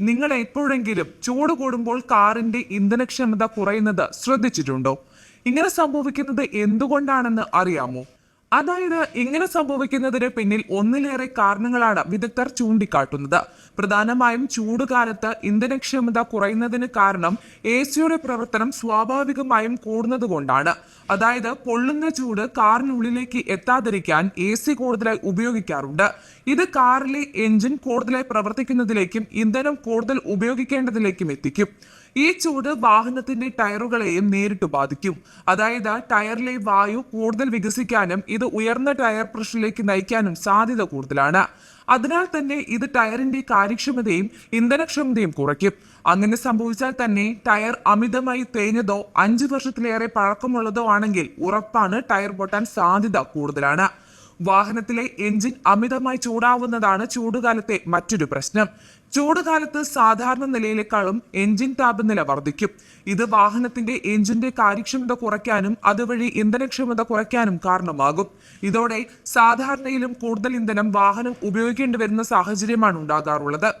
നിങ്ങൾ എപ്പോഴെങ്കിലും ചൂട് കൂടുമ്പോൾ കാറിന്റെ ഇന്ധനക്ഷമത കുറയുന്നത് ശ്രദ്ധിച്ചിട്ടുണ്ടോ? ഇങ്ങനെ സംഭവിക്കുന്നത് എന്തുകൊണ്ടാണെന്ന് അറിയാമോ? അതായത് ഇങ്ങനെ സംഭവിക്കുന്നതിന് പിന്നിൽ ഒന്നിലേറെ കാരണങ്ങളാണ് വിദഗ്ധർ ചൂണ്ടിക്കാട്ടുന്നത്. പ്രധാനമായും ചൂടുകാലത്ത് ഇന്ധനക്ഷമത കുറയുന്നതിന് കാരണം എ സിയുടെ പ്രവർത്തനം സ്വാഭാവികമായും കൂടുന്നതുകൊണ്ടാണ്. അതായത് പൊള്ളുന്ന ചൂട് കാറിനുള്ളിലേക്ക് എത്താതിരിക്കാൻ എ സി കൂടുതലായി ഉപയോഗിക്കാറുണ്ട്. ഇത് കാറിലെ എഞ്ചിൻ കൂടുതലായി പ്രവർത്തിക്കുന്നതിലേക്കും ഇന്ധനം കൂടുതൽ ഉപയോഗിക്കേണ്ടതിലേക്കും എത്തിക്കും. ഈ ചൂട് വാഹനത്തിന്റെ ടയറുകളെയും നേരിട്ട് ബാധിക്കും. അതായത് ടയറിലെ വായു കൂടുതൽ വികസിക്കാനും ഇത് ഉയർന്ന ടയർ പ്രഷറിലേക്ക് നയിക്കാനും സാധ്യത കൂടുതലാണ്. അതിനാൽ തന്നെ ഇത് ടയറിന്റെ കാര്യക്ഷമതയും ഇന്ധനക്ഷമതയും കുറയ്ക്കും. അങ്ങനെ സംഭവിച്ചാൽ തന്നെ ടയർ അമിതമായി തേഞ്ഞതോ അഞ്ച് വർഷത്തിലേറെ പഴക്കമുള്ളതോ ആണെങ്കിൽ ഉറപ്പാണ് ടയർ പൊട്ടാൻ സാധ്യത കൂടുതലാണ്. വാഹനത്തിലെ എഞ്ചിൻ അമിതമായി ചൂടാവുന്നതാണ് ചൂടുകാലത്തെ മറ്റൊരു പ്രശ്നം. ചൂടുകാലത്ത് സാധാരണ നിലയിലേക്കാളും എഞ്ചിൻ താപനില വർദ്ധിക്കും. ഇത് വാഹനത്തിന്റെ എഞ്ചിന്റെ കാര്യക്ഷമത കുറയ്ക്കാനും അതുവഴി ഇന്ധനക്ഷമത കുറയ്ക്കാനും കാരണമാകും. ഇതോടെ സാധാരണയിലും കൂടുതൽ ഇന്ധനം വാഹനം ഉപയോഗിക്കേണ്ടി വരുന്ന സാഹചര്യമാണ് ഉണ്ടാകാറുള്ളത്.